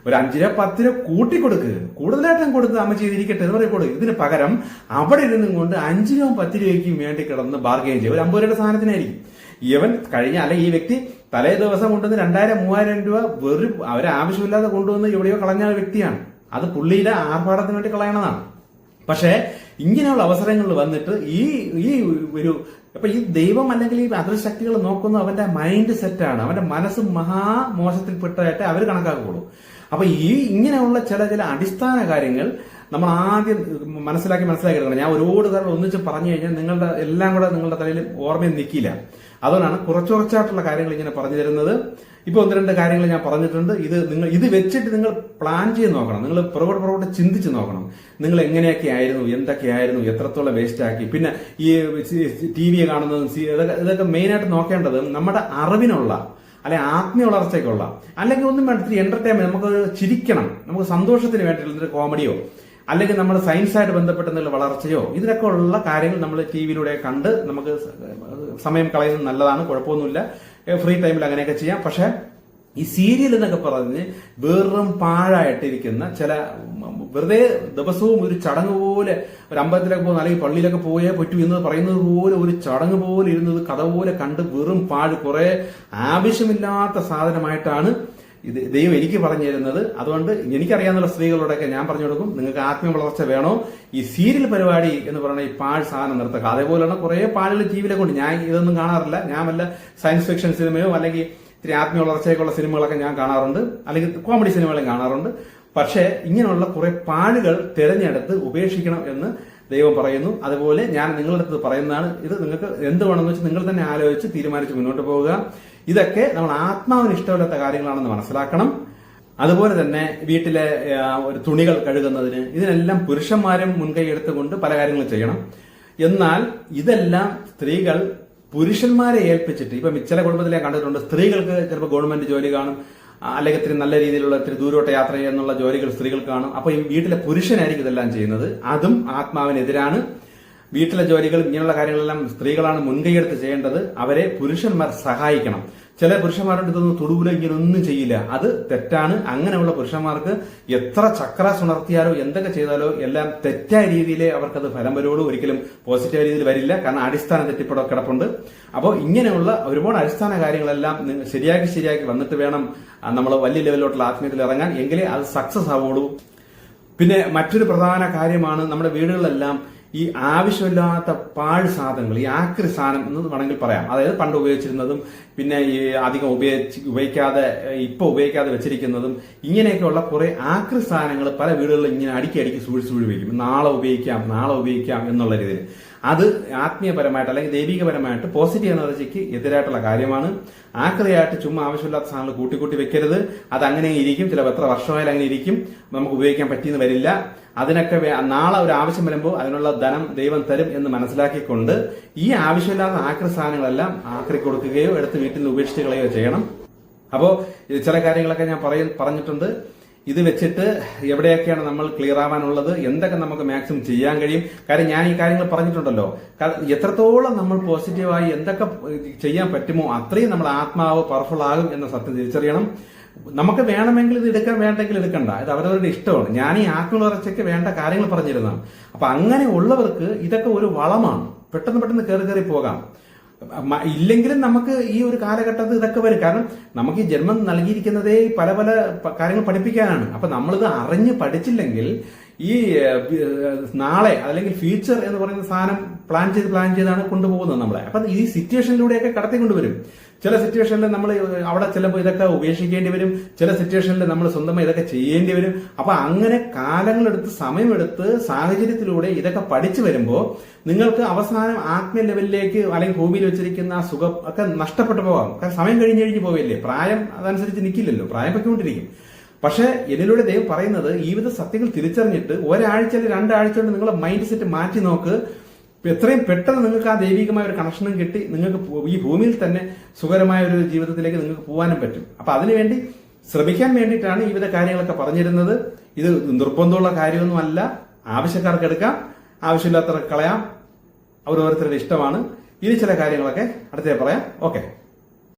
ഒരു അഞ്ച് രൂപ കൂട്ടി കൂട്ടിക്കൊടുക്ക്. കൂടുതലായിട്ടും കൊടുത്ത് അമ്മ ചെയ്തിരിക്കട്ടെ എന്ന് പറയും കൊടുക്ക്. ഇതിന് പകരം അവിടെ ഇരുന്നും കൊണ്ട് അഞ്ച് രൂപ പത്ത് രൂപയ്ക്ക് വേണ്ടി കിടന്ന് ബാർഗെയിൻ ചെയ്യും. ഒരു അമ്പത് രൂപയുടെ സാധനത്തിനായിരിക്കും. ഇവൻ കഴിഞ്ഞ അല്ലെ ഈ വ്യക്തി തലേ ദിവസം കൊണ്ടുവന്ന് രണ്ടായിരം മൂവായിരം രൂപ വെറും അവരാവശ്യമില്ലാതെ കൊണ്ടുവന്ന് എവിടെയോ കളഞ്ഞ വ്യക്തിയാണ്. അത് പുള്ളിയിലെ ആർഭാടത്തിന് വേണ്ടി കളയണതാണ്. പക്ഷേ ഇങ്ങനെയുള്ള അവസരങ്ങളിൽ വന്നിട്ട് ഈ ഈ ഒരു അപ്പൊ ഈ ദൈവം അല്ലെങ്കിൽ ഈ അഗ്രശക്തികൾ നോക്കുന്ന അവന്റെ മൈൻഡ് സെറ്റാണ് അവന്റെ മനസ്സ് മഹാമോശത്തിൽ പെട്ടതായിട്ട് അവർ കണക്കാക്കുള്ളൂ. അപ്പൊ ഈ ഇങ്ങനെയുള്ള ചില ചില അടിസ്ഥാന കാര്യങ്ങൾ നമ്മൾ ആദ്യം മനസ്സിലാക്കി മനസ്സിലാക്കി എടുക്കണം ഞാൻ ഒരുപാട് കാര്യങ്ങൾ ഒന്നിച്ച് പറഞ്ഞു കഴിഞ്ഞാൽ നിങ്ങളുടെ എല്ലാം കൂടെ നിങ്ങളുടെ തലയിൽ ഓർമ്മയിൽ നിൽക്കില്ല. അതുകൊണ്ടാണ് കുറച്ചുറച്ചായിട്ടുള്ള കാര്യങ്ങൾ ഇങ്ങനെ പറഞ്ഞു തരുന്നത്. ഇപ്പൊ ഒന്ന് രണ്ട് കാര്യങ്ങൾ ഞാൻ പറഞ്ഞിട്ടുണ്ട്. ഇത് നിങ്ങൾ ഇത് വെച്ചിട്ട് നിങ്ങൾ പ്ലാൻ ചെയ്ത് നോക്കണം. നിങ്ങൾ പുറകോട്ട് പുറകോട്ട് ചിന്തിച്ച് നോക്കണം. നിങ്ങൾ എങ്ങനെയൊക്കെ ആയിരുന്നു എന്തൊക്കെ ആയിരുന്നു എത്രത്തോളം വേസ്റ്റ് ആക്കി. പിന്നെ ഈ ടി വി കാണുന്നതും ഇതൊക്കെ ഇതൊക്കെ മെയിനായിട്ട് നോക്കേണ്ടത് നമ്മുടെ അറിവിനുള്ള അല്ലെ ആത്മീയ വളർച്ചയ്ക്കുള്ള അല്ലെങ്കിൽ ഒന്നും വേണ്ട എന്റർടൈൻമെന്റ് നമുക്ക് ചിരിക്കണം. നമുക്ക് സന്തോഷത്തിന് വേണ്ടിയിട്ടുള്ള കോമഡിയോ അല്ലെങ്കിൽ നമ്മൾ സയൻസായിട്ട് ബന്ധപ്പെട്ട എന്തെങ്കിലും വളർച്ചയോ ഇതിനൊക്കെ ഉള്ള കാര്യങ്ങൾ നമ്മൾ ടി വിയിലൂടെ കണ്ട് നമുക്ക് സമയം കളയുന്നത് നല്ലതാണ് കുഴപ്പമൊന്നുമില്ല. ഫ്രീ ടൈമിൽ അങ്ങനെയൊക്കെ ചെയ്യാം. പക്ഷെ ഈ സീരിയൽ എന്നൊക്കെ പറഞ്ഞ് വെറും പാഴായിട്ടിരിക്കുന്ന ചില വെറുതെ ദിവസവും ഒരു ചടങ്ങ് പോലെ ഒരു അമ്പലത്തിലൊക്കെ പോകുന്ന അല്ലെങ്കിൽ പള്ളിയിലൊക്കെ പോയേ പറ്റൂ എന്ന് പറയുന്നത് പോലെ ഒരു ചടങ്ങ് പോലെ ഇരുന്നത് കഥ പോലെ കണ്ട് വെറും പാഴ് കുറെ ആവശ്യമില്ലാത്ത സാധനമായിട്ടാണ് ഇത് ദൈവം എനിക്ക് പറഞ്ഞു തരുന്നത്. അതുകൊണ്ട് എനിക്കറിയാവുന്ന സ്ത്രീകളോടൊക്കെ ഞാൻ പറഞ്ഞു കൊടുക്കും. നിങ്ങൾക്ക് ആത്മീയ വളർച്ച വേണോ? ഈ സീരിയൽ പരിപാടി എന്ന് പറയുന്ന ഈ പാഴ് സാധനം നിർത്തുക. അതേപോലെയാണ് കുറെ പാഴുകൾ ടി ഉണ്ട്. ഞാൻ ഇതൊന്നും കാണാറില്ല. ഞാൻ വല്ല സയൻസ് ഫിക്ഷൻ സിനിമയോ അല്ലെങ്കിൽ ഇത്തിരി ആത്മീയ വളർച്ചയൊക്കെയുള്ള സിനിമകളൊക്കെ ഞാൻ കാണാറുണ്ട്. അല്ലെങ്കിൽ കോമഡി സിനിമകളും കാണാറുണ്ട്. പക്ഷേ ഇങ്ങനെയുള്ള കുറെ പാഴുകൾ തിരഞ്ഞെടുത്ത് ഉപേക്ഷിക്കണം എന്ന് ദൈവം പറയുന്നു. അതുപോലെ ഞാൻ നിങ്ങളുടെ അടുത്ത് പറയുന്നതാണ്. ഇത് നിങ്ങൾക്ക് എന്ത് വേണമെന്ന് വെച്ച് നിങ്ങൾ തന്നെ ആലോചിച്ച് തീരുമാനിച്ച് മുന്നോട്ട് പോവുക. ഇതൊക്കെ നമ്മൾ ആത്മാവിന് ഇഷ്ടമില്ലാത്ത കാര്യങ്ങളാണെന്ന് മനസ്സിലാക്കണം. അതുപോലെ തന്നെ വീട്ടിലെ ഒരു തുണികൾ കഴുകുന്നതിന് ഇതിനെല്ലാം പുരുഷന്മാരും മുൻകൈ എടുത്തുകൊണ്ട് പല കാര്യങ്ങളും ചെയ്യണം. എന്നാൽ ഇതെല്ലാം സ്ത്രീകൾ പുരുഷന്മാരെ ഏൽപ്പിച്ചിട്ട് ഇപ്പം ചില കുടുംബത്തിലെ കണ്ടിട്ടുണ്ട് സ്ത്രീകൾക്ക് ചിലപ്പോൾ ഗവൺമെന്റ് ജോലി കാണും അല്ലെങ്കിൽ ഇത്തിരി നല്ല രീതിയിലുള്ള ഇത്തിരി ദൂരോട്ട് യാത്ര ചെയ്യുന്നുള്ള ജോലികൾ സ്ത്രീകൾ കാണും. അപ്പൊ ഈ വീട്ടിലെ പുരുഷനായിരിക്കും ഇതെല്ലാം ചെയ്യുന്നത്. അതും ആത്മാവിനെതിരാണ്. വീട്ടിലെ ജോലികൾ ഇങ്ങനെയുള്ള കാര്യങ്ങളെല്ലാം സ്ത്രീകളാണ് മുൻകൈയെടുത്ത് ചെയ്യേണ്ടത്. അവരെ പുരുഷന്മാർ സഹായിക്കണം. ചില പുരുഷന്മാരോട് ഇതൊന്നും തൊടുവില ഇങ്ങനെ ഒന്നും ചെയ്യില്ല. അത് തെറ്റാണ്. അങ്ങനെയുള്ള പുരുഷന്മാർക്ക് എത്ര ചക്രാസ് ഉണർത്തിയാലോ എന്തൊക്കെ ചെയ്താലോ എല്ലാം തെറ്റായ രീതിയിലേ അവർക്കത് ഫലം വരുള്ളൂ. ഒരിക്കലും പോസിറ്റീവ് രീതിയിൽ വരില്ല. കാരണം അടിസ്ഥാന തെറ്റിപ്പടം കിടപ്പുണ്ട്. അപ്പോൾ ഇങ്ങനെയുള്ള ഒരുപാട് അടിസ്ഥാന കാര്യങ്ങളെല്ലാം ശരിയാക്കി ശരിയാക്കി വന്നിട്ട് വേണം നമ്മൾ വലിയ ലെവലിലോട്ടുള്ള ആത്മീയത്തിൽ ഇറങ്ങാൻ. എങ്കിലേ അത് സക്സസ് ആവുള്ളൂ. പിന്നെ മറ്റൊരു പ്രധാന കാര്യമാണ് നമ്മുടെ വീടുകളിലെല്ലാം ഈ ആവശ്യമില്ലാത്ത പാഴ് സാധനങ്ങൾ ഈ ആക്രി സാധനം എന്ന് വേണമെങ്കിൽ പറയാം. അതായത് പണ്ട് ഉപയോഗിച്ചിരുന്നതും പിന്നെ ഈ അധികം ഉപയോഗിച്ച് ഉപയോഗിക്കാതെ ഇപ്പൊ ഉപയോഗിക്കാതെ വെച്ചിരിക്കുന്നതും ഇങ്ങനെയൊക്കെയുള്ള കുറെ ആക്രി സാധനങ്ങൾ പല വീടുകളിൽ ഇങ്ങനെ അടുക്കി അടുക്കി വെക്കും നാളെ ഉപയോഗിക്കാം നാളെ ഉപയോഗിക്കാം എന്നുള്ള രീതിയിൽ. അത് ആത്മീയപരമായിട്ട് അല്ലെങ്കിൽ ദൈവികപരമായിട്ട് പോസിറ്റീവ് എനർജിക്ക് എതിരായിട്ടുള്ള കാര്യമാണ്. ആക്രിയായിട്ട് ചുമ്മാ ആവശ്യമില്ലാത്ത സാധനങ്ങൾ കൂട്ടിക്കൂട്ടി വെക്കരുത്. അത് അങ്ങനെ ഇരിക്കും. ചിലപ്പോൾ എത്ര വർഷമായാലും അങ്ങനെ ഇരിക്കും. നമുക്ക് ഉപയോഗിക്കാൻ പറ്റിയെന്ന് വരില്ല. അതിനൊക്കെ നാളെ ഒരു ആവശ്യം വരുമ്പോൾ അതിനുള്ള ധനം ദൈവം തരും എന്ന് മനസ്സിലാക്കിക്കൊണ്ട് ഈ ആവശ്യമില്ലാത്ത ആക്രി സാധനങ്ങളെല്ലാം ആക്രി കൊടുക്കുകയോ എടുത്ത് വീട്ടിൽ നിന്ന് ഉപേക്ഷിച്ച് കളയുകയോ ചെയ്യണം അപ്പോൾ ചില കാര്യങ്ങളൊക്കെ ഞാൻ പറയ പറഞ്ഞിട്ടുണ്ട്. ഇത് വെച്ചിട്ട് എവിടെയൊക്കെയാണ് നമ്മൾ ക്ലിയർ ആവാനുള്ളത്? എന്തൊക്കെ നമുക്ക് മാക്സിമം ചെയ്യാൻ കഴിയും? കാര്യം ഞാൻ ഈ കാര്യങ്ങൾ പറഞ്ഞിട്ടുണ്ടല്ലോ. എത്രത്തോളം നമ്മൾ പോസിറ്റീവായി എന്തൊക്കെ ചെയ്യാൻ പറ്റുമോ അത്രയും നമ്മൾ ആത്മാവ് പവർഫുൾ ആകും എന്ന സത്യം തിരിച്ചറിയണം. നമുക്ക് വേണമെങ്കിൽ ഇത് എടുക്കാൻ വേണ്ടെങ്കിൽ എടുക്കണ്ട. ഇത് അവരവരുടെ ഇഷ്ടമാണ്. ഞാൻ ഈ ആത്മവളർച്ചയ്ക്ക് വേണ്ട കാര്യങ്ങൾ പറഞ്ഞിരുന്നതാണ്. അപ്പൊ അങ്ങനെ ഉള്ളവർക്ക് ഇതൊക്കെ ഒരു വളമാണ്. പെട്ടെന്ന് പെട്ടെന്ന് കയറി കയറി പോകാം. ഇല്ലെങ്കിലും നമുക്ക് ഈ ഒരു കാലഘട്ടത്തിൽ ഇതൊക്കെ വരും. കാരണം നമുക്ക് ഈ ജന്മം നൽകിയിരിക്കുന്നതേ പല പല കാര്യങ്ങൾ പഠിപ്പിക്കാനാണ്. അപ്പൊ നമ്മളിത് അറിഞ്ഞ് പഠിച്ചില്ലെങ്കിൽ ഈ നാളെ അല്ലെങ്കിൽ ഫ്യൂച്ചർ എന്ന് പറയുന്ന സാധനം പ്ലാൻ ചെയ്ത് പ്ലാൻ ചെയ്താണ് കൊണ്ടുപോകുന്നത് നമ്മളെ. അപ്പൊ ഈ സിറ്റുവേഷനിലൂടെയൊക്കെ കടത്തി കൊണ്ടുവരും ചില സിറ്റുവേഷനിൽ നമ്മൾ അവിടെ ചിലപ്പോൾ ഇതൊക്കെ ഉപേക്ഷിക്കേണ്ടി വരും. ചില സിറ്റുവേഷനിൽ നമ്മൾ സ്വന്തമായി ഇതൊക്കെ ചെയ്യേണ്ടി വരും. അപ്പൊ അങ്ങനെ കാലങ്ങളെടുത്ത് സമയമെടുത്ത് സാഹചര്യത്തിലൂടെ ഇതൊക്കെ പഠിച്ചു വരുമ്പോൾ നിങ്ങൾക്ക് അവസാനം ആത്മീയ ലെവലിലേക്ക് അല്ലെങ്കിൽ ഭൂമിയിൽ വെച്ചിരിക്കുന്ന സുഖം ഒക്കെ നഷ്ടപ്പെട്ടു പോകാം. കാരണം സമയം കഴിഞ്ഞ് കഴിഞ്ഞ് പോവില്ലേ? പ്രായം അതനുസരിച്ച് നിൽക്കില്ലല്ലോ പ്രായം പൊയ്ക്കൊണ്ടിരിക്കും പക്ഷെ എന്നിലൂടെ ദൈവം പറയുന്നത് വിധ സത്യങ്ങൾ തിരിച്ചറിഞ്ഞിട്ട് ഒരാഴ്ച അല്ലെങ്കിൽ രണ്ടാഴ്ച കൊണ്ട് നിങ്ങളെ മൈൻഡ് സെറ്റ് മാറ്റി നോക്ക്. എത്രയും പെട്ടെന്ന് നിങ്ങൾക്ക് ആ ദൈവികമായ ഒരു കണക്ഷനും കിട്ടി നിങ്ങൾക്ക് ഈ ഭൂമിയിൽ തന്നെ സുഖകരമായ ഒരു ജീവിതത്തിലേക്ക് നിങ്ങൾക്ക് പോകാനും പറ്റും. അപ്പൊ അതിനുവേണ്ടി ശ്രമിക്കാൻ വേണ്ടിയിട്ടാണ് ഈ വിധ കാര്യങ്ങളൊക്കെ പറഞ്ഞിരുന്നത്. ഇത് നിർബന്ധമുള്ള കാര്യമൊന്നുമല്ല ആവശ്യക്കാർക്ക് എടുക്കാം ആവശ്യമില്ലാത്തവർക്ക് കളയാം. ഓരോരുത്തരുടെ ഇഷ്ടമാണ്. ഇനി ചില കാര്യങ്ങളൊക്കെ അടുത്തേ പറയാം. ഓക്കെ.